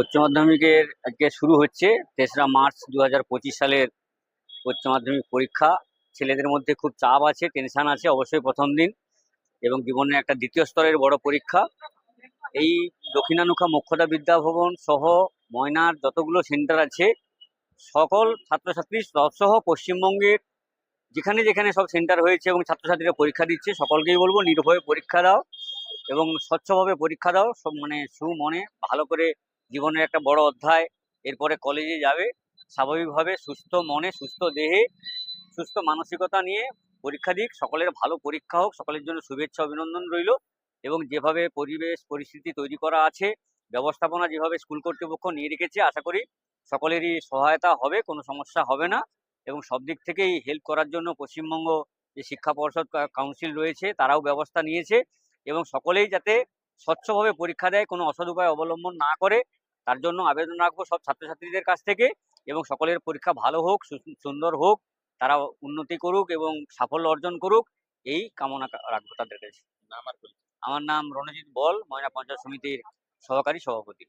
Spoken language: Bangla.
উচ্চ মাধ্যমিকের আজকে শুরু হচ্ছে। তেসরা মার্চ দু হাজার পঁচিশ সালের উচ্চ মাধ্যমিক পরীক্ষা। ছেলেদের মধ্যে খুব চাপ আছে টেনশন আছে অবশ্যই প্রথম দিন এবং জীবনের একটা দ্বিতীয় স্তরের বড় পরীক্ষা। এই দক্ষিণানুখা মোক্ষদা বিদ্যাভবন সহ ময়নার যতগুলো সেন্টার আছে, সকল ছাত্রছাত্রী সহ পশ্চিমবঙ্গের যেখানে যেখানে সব সেন্টার হয়েছে এবং ছাত্রছাত্রীরা পরীক্ষা দিচ্ছে, সকলকেই বলব নির্ভয়ে পরীক্ষা দাও এবং স্বচ্ছভাবে পরীক্ষা দাও, সব মানে সুমনে ভালো করে জীবনের একটা বড় অধ্যায়। এরপরে কলেজে যাবে। স্বাভাবিকভাবে সুস্থ মনে, সুস্থ দেহে, সুস্থ মানসিকতা নিয়ে পরীক্ষা দিক। সকলের ভালো পরীক্ষা হোক, সকলের জন্য শুভেচ্ছা, অভিনন্দন রইল। এবং যেভাবে পরিবেশ, পরিস্থিতি তৈরি করা আছে, ব্যবস্থাপনা যেভাবে স্কুল কর্তৃপক্ষ নিয়ে রেখেছে, আশা করি সকলেরই সহায়তা হবে, কোনো সমস্যা হবে না। এবং সব দিক থেকেই হেল্প করার জন্য পশ্চিমবঙ্গ যে শিক্ষা পর্ষদ কাউন্সিল রয়েছে, তারাও ব্যবস্থা নিয়েছে। এবং সকলেই যাতে স্বচ্ছভাবে পরীক্ষা দেয় কোনো অসৎ উপায় অবলম্বন না করে তার জন্য আবেদন রাখব সব ছাত্রছাত্রীদের কাছ থেকে এবং সকলের পরীক্ষা ভালো হোক সুন্দর হোক তারা উন্নতি করুক এবং সাফল্য অর্জন করুক এই কামনা রাখব তাদের কাছে। আমার নাম রণজিৎ বল ময়না পঞ্চায়েত সমিতির সহকারী সভাপতি